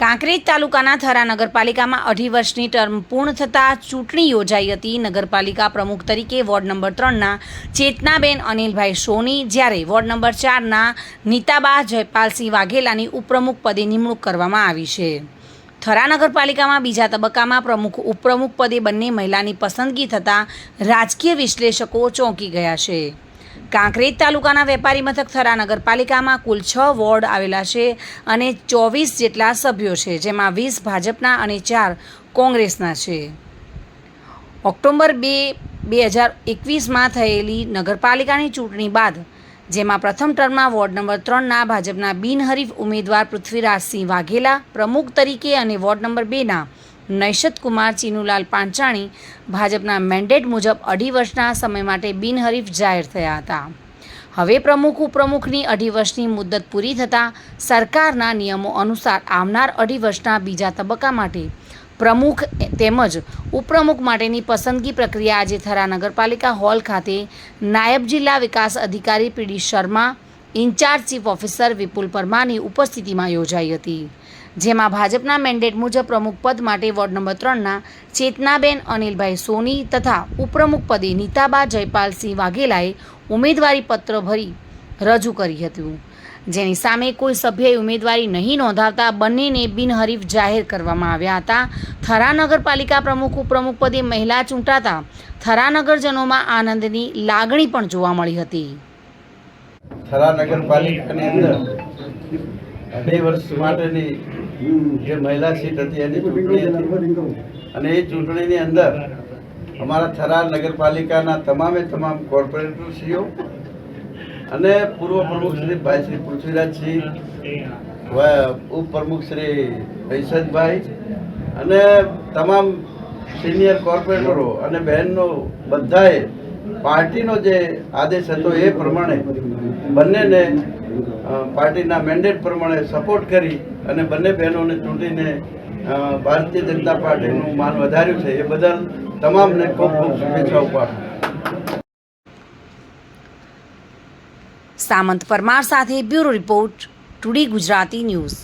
કાંકરેજ તાલુકાના થરા નગરપાલિકામાં અઢી વર્ષની ટર્મ પૂર્ણ થતાં ચૂંટણી યોજાઈ હતી. નગરપાલિકા પ્રમુખ તરીકે વોર્ડ નંબર ત્રણના ચેતનાબેન અનિલભાઈ સોની, જ્યારે વોર્ડ નંબર ચારના નીતાબા જયપાલસિંહ વાઘેલાની ઉપપ્રમુખ પદે નિમણૂક કરવામાં આવી છે. થરા નગરપાલિકામાં બીજા તબક્કામાં પ્રમુખ ઉપપ્રમુખ પદે બંને મહિલાની પસંદગી થતાં રાજકીય વિશ્લેષકો ચોંકી ગયા છે. કાંકરેજ તાલુકાના વેપારી મથક થરા નગરપાલિકામાં કુલ છ વોર્ડ આવેલા છે અને ચોવીસ જેટલા સભ્યો છે, જેમાં વીસ ભાજપના અને ચાર કોંગ્રેસના છે. ઓક્ટોબર બે બે હજાર એકવીસમાં થયેલી નગરપાલિકાની ચૂંટણી બાદ, જેમાં પ્રથમ ટર્મમાં વોર્ડ નંબર ત્રણના ભાજપના બિનહરીફ ઉમેદવાર પૃથ્વીરાજસિંહ વાઘેલા પ્રમુખ તરીકે અને વોર્ડ નંબર બેના નૈશત કુમાર ચીનુલાલ પાંચાણી ભાજપના મેન્ડેટ મુજબ અઢી વર્ષના સમય માટે બિનહરીફ જાહેર થયા હતા. હવે પ્રમુખ, ઉપપ્રમુખની અઢી વર્ષની મુદત પૂરી થતાં સરકારના નિયમો અનુસાર આવનાર અઢી વર્ષના બીજા તબક્કા માટે પ્રમુખ તેમજ ઉપપ્રમુખ માટેની પસંદગી પ્રક્રિયા આજે થરા નગરપાલિકા હોલ ખાતે નાયબ જિલ્લા વિકાસ અધિકારી PD Sharma, in-charge chief officer Vipul પરમારની ઉપસ્થિતિમાં યોજાઈ હતી. જેમાં ભાજપના મેન્ડેટ મુજબ પ્રમુખ પદ માટે વોર્ડ નંબર ત્રણના ચેતનાબેન, અનિલભાઈ સોની તથા ઉપપ્રમુખ પદે નીતાબા, જયપાલસિંહ વાઘેલાએ ઉમેદવારી પત્ર ભરી રજૂ કરી હતું. જેની સામે કોઈ સભ્યએ ઉમેદવારી નહીં નોંધાવતા બંનેને બિનહરીફ જાહેર કરવામાં આવ્યા હતા. થરા નગરપાલિકા પ્રમુખ, ઉપપ્રમુખ પદે મહિલા ચૂંટાતા થરા નગરજનોમાં આનંદની લાગણી પણ જોવા મળી હતી. થરા નગરપાલિકાની અંદર બે વર્ષ માટેની જે મહિલા સીટ હતી એની ચૂંટણી હતી. અને એ ચૂંટણીની અંદર અમારા થરાર નગરપાલિકાના તમામે તમામ કોર્પોરેટરશ્રીઓ અને પૂર્વ પ્રમુખ શ્રી ભાઈ શ્રી પૃથ્વીરાજસિંહ ઉપપ્રમુખ શ્રી ભૈસદભાઈ અને તમામ સિનિયર કોર્પોરેટરો અને બહેનનો બધાએ પાર્ટીનો જે આદેશ હતો એ પ્રમાણે બંનેને પાર્ટીના મેન્ડેટ પ્રમાણે સપોર્ટ કરી અને બંને બહેનોને ચૂંટીને ભારતીય જનતા પાર્ટીનું માન વધાર્યું છે. એ બદલ તમામને ખૂબ ખૂબ શુભેચ્છાઓ પાઠવું. સામંત પરમાર સાથે bureau report today Gujarati news.